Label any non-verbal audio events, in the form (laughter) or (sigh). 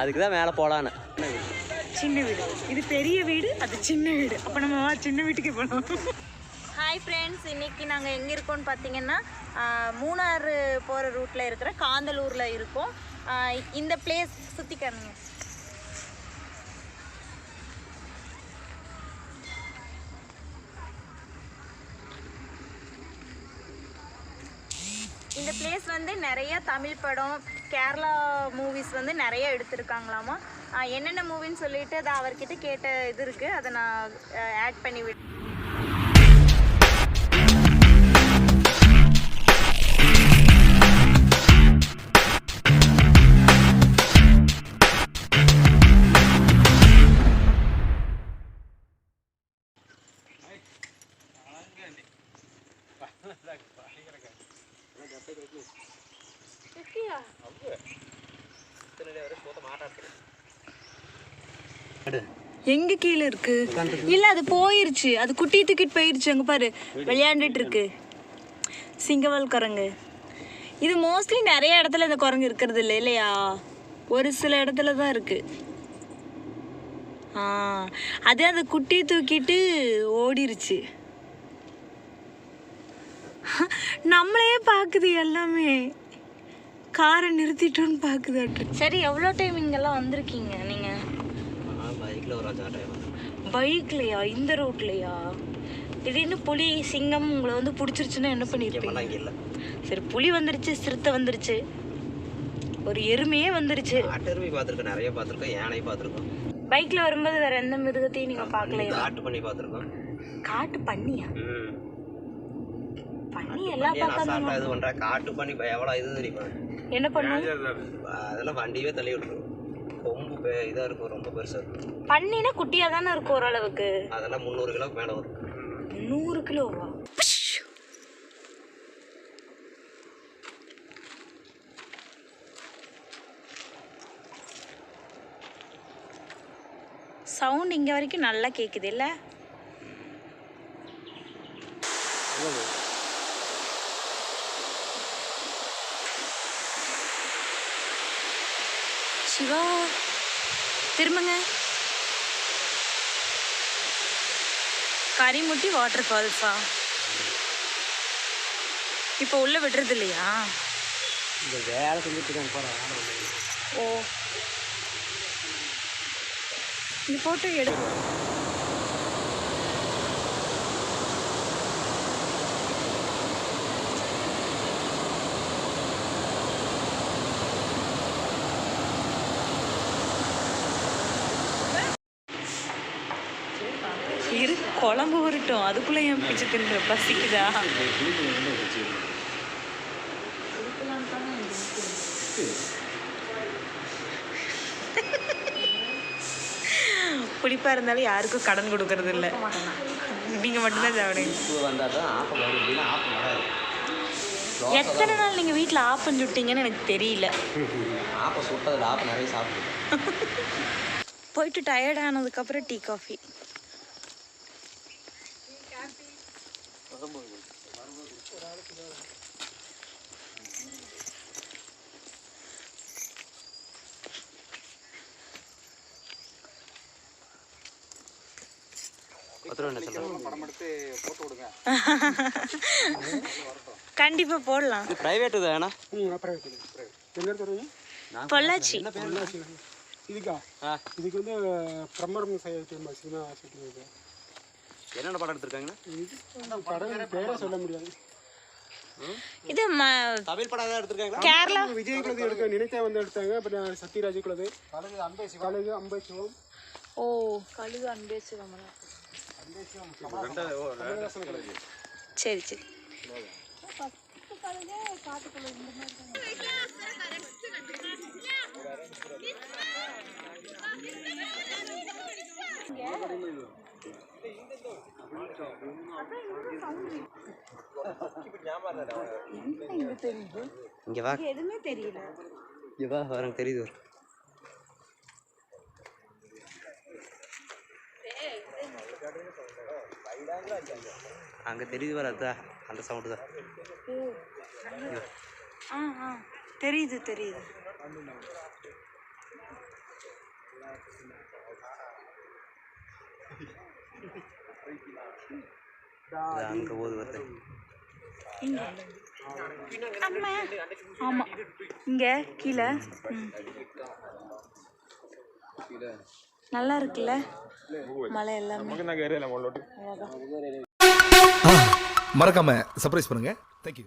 அதுக்கு தான் மேலே போகலான்னு சின்ன வீடு. இது பெரிய வீடு அது சின்ன வீடு. அப்போ நம்ம சின்ன வீட்டுக்கு போகலாம் ஹாய் ஃப்ரெண்ட்ஸ் இன்னைக்கு நாங்கள் எங்கே இருக்கோம்னு பார்த்தீங்கன்னா மூணாறு போகிற ரூட்டில் இருக்கிற காந்தலூரில் இருக்கோம். இந்த பிளேஸ் சுற்றி காணுங்க. இந்த பிளேஸ் வந்து நிறைய தமிழ் படம் கேரளா மூவிஸ் வந்து நிறைய எடுத்திருக்காங்களாமா? என்னென்ன மூவின்னு சொல்லிட்டு அதை அவர்கிட்ட கேட்ட இது இருக்குது அதை நான் ஆட் பண்ணி விட் (laughs) எங்க கீழே இருக்கு? இல்ல அது போயிருச்சு. அது குட்டி தூக்கிட்டு போயிருச்சு. அங்க பாரு. விளையாண்டுட்டு இருக்கு. சிங்கவால் குரங்கு இது மோஸ்ட்லி நிறைய இடத்துல இந்த குரங்கு இருக்கிறது இல்லை இல்லையா? ஒரு சில இடத்துல தான் இருக்கு. ஆ. அது அந்த குட்டியை தூக்கிட்டு ஓடிருச்சு. நம்மளையே பார்க்குது எல்லாமே. காரை நிறுத்திட்டோன்னு பார்க்குதாட்டு சரி எவ்வளோ டைம் இங்கெல்லாம் வந்திருக்கீங்க நீங்கள் பைக்கில் ஒரு அஞ்சாறு டைம் பைக்லையா? இந்த ரோட்லையா திடீர்னு புலி சிங்கம் உங்களை வந்து பிடிச்சிருச்சுன்னா என்ன பண்ணிருப்பீங்க? சரி புலி வந்துருச்சு சிறுத்தை வந்துருச்சு. ஒரு எருமையே வந்துருச்சு. காட்டெருமை பார்த்துருக்கோம் நிறைய பார்த்துருக்கோம் யானை பார்த்துருக்கோம். பைக்ல வரும்போது வேற எந்த மிருகத்தையும் நீங்க பார்க்கலையா? காட்டு பண்ணி பார்த்துருக்கோம். காட்டு பண்ணியா? ம். பண்ணி எல்லாம் அசால்ட்டாக இது பண்ணுறா காட்டு பண்ணி இப்போ எவ்வளோ இது தெரியுமா? என்ன பண்ணும் அதெல்லாம் வண்டியவே தள்ளி விட்டுரும். கொம்பு பெ இதாக இருக்கும் ரொம்ப பெருசாக இருக்கும். பண்ணினா குட்டியா தானே இருக்கும் ஓரளவுக்கு. அதெல்லாம் முந்நூறு கிலோக்கு மேலே வரும். நூறு கிலோவா? சவுண்ட் இங்க வரைக்கும் நல்லா கேக்குது இல்ல? சிவா திரும்புங்க. கரிமுட்டி வாட்டர் ஃபால்ஸா இப்போ உள்ள விடுறது இல்லையா? இந்த வேலை செஞ்சுட்டு இருக்காங்க போகிற ஓ. இந்த ஃபோட்டோ எடு குழம்பு உருட்டும். அதுக்குள்ள ஏன் பிடிச்சி தின்ற பசிக்குதா? புளிப்பா இருந்தாலும் யாருக்கும் கடன் கொடுக்கறது இல்ல. நீங்க மட்டும்தான் சாப்பிடுங்க. எத்தனை நாள் நீங்க வீட்ல ஆப்பம் சுட்டீங்கன்னு எனக்கு தெரியல. ஆப்பம் சுட்டதில் ஆப்பம் நிறைய சாப்பிடுது போயிட்டு டயர்ட் ஆனதுக்கு அப்புறம் டீ காஃபி கண்டிப்பா போடலாம். இது ப்ரைவேட்டு தானே பொள்ளாச்சி. இதுக்கா? இதுக்கு வந்து பிரம்மரம் சினிமா ஷூட்டிங் இது என்னென்ன படம் எடுத்திருக்காங்கண்ணா பேரே சொல்ல முடியாது இது தமிழ் படம் ஏதாவது எடுத்திருக்காங்களா? கேரளா. விஜய் குலது எடுக்க நினைத்தே வந்து எடுத்தாங்க அப்புறம் சத்யராஜ் குலது கழுகு அம்பை கழுகு அம்பை சிவம். ஓ கழுகு அன்பே சிவமலா சரி சரி. இங்கே வா. எதுவுமே தெரியல இங்கே வா வரங்க தெரியுது வரும் அங்கே தெரியுது வரதா அந்த சவுண்டு தான். ஆ ஆ தெரியுது தெரியுது. அங்கே போது வருது. அம்மா. ஆமா. இங்க கீழே. ம். நல்லா இருக்குல்ல? மலை எல்லாமே. மறக்காம சர்ப்ரைஸ் பண்ணுங்க. தேங்க்யூ